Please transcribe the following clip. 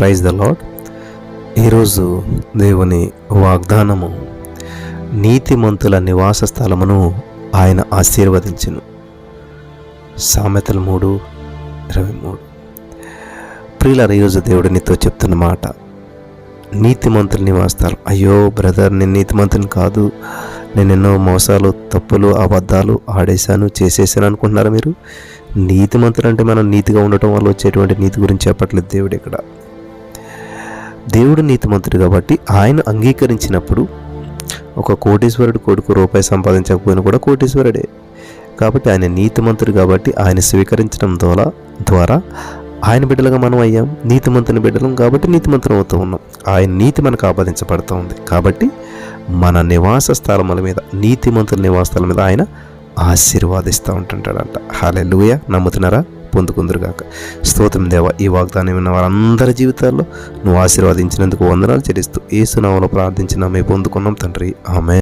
Praise the lord ఈరోజు దేవుని వాగ్దానము నీతిమంతుల నివాస స్థలమును ఆయన ఆశీర్వదించును. సామెతలు మూడు ఇరవై మూడు. ప్రియుల రోజు దేవుడు నీతో చెప్తున్న మాట నీతిమంతుల నివాస స్థలం. అయ్యో బ్రదర్ నేను నీతిమంతుని కాదు. నేను ఎన్నో మోసాలు తప్పులు అబద్ధాలు ఆడేశాను చేసేసాను అనుకుంటున్నారా మీరు? నీతిమంతులు అంటే మనం నీతిగా ఉండటం వల్ల వచ్చేటువంటి నీతి గురించి చెప్పట్లేదు దేవుడు ఇక్కడ. దేవుడు నీతిమంతుడు కాబట్టి ఆయన అంగీకరించినప్పుడు ఒక కోటీశ్వరుడు కొడుకు రూపాయి సంపాదించకపోయినా కూడా కోటీశ్వరుడే. కాబట్టి ఆయన నీతిమంతుడు కాబట్టి ఆయన స్వీకరించడం ద్వారా ద్వారా ఆయన బిడ్డలుగా మనం అయ్యాం నీతిమంతుని బిడ్డలం కాబట్టి నీతిమంతులు అవుతూ ఉన్నాం. ఆయన నీతి మనకు ఆపాదించబడుతూ ఉంది. కాబట్టి మన నివాస స్థలముల మీద నీతిమంతుల నివాసాల మీద ఆయన ఆశీర్వాదిస్తూ ఉంటుంటాడంట. హాలే లూయ నమ్ముతున్నారా? పొందుకుందరుగాక. స్తోత్రం దేవ ఈ వాగ్దానం విన్న వారందరి జీవితాల్లో నువ్వు ఆశీర్వదించినందుకు వందనాలు చెల్లిస్తూ ఏసునామలో ప్రార్థించిన మేము పొందుకున్నాం తండ్రి. ఆమె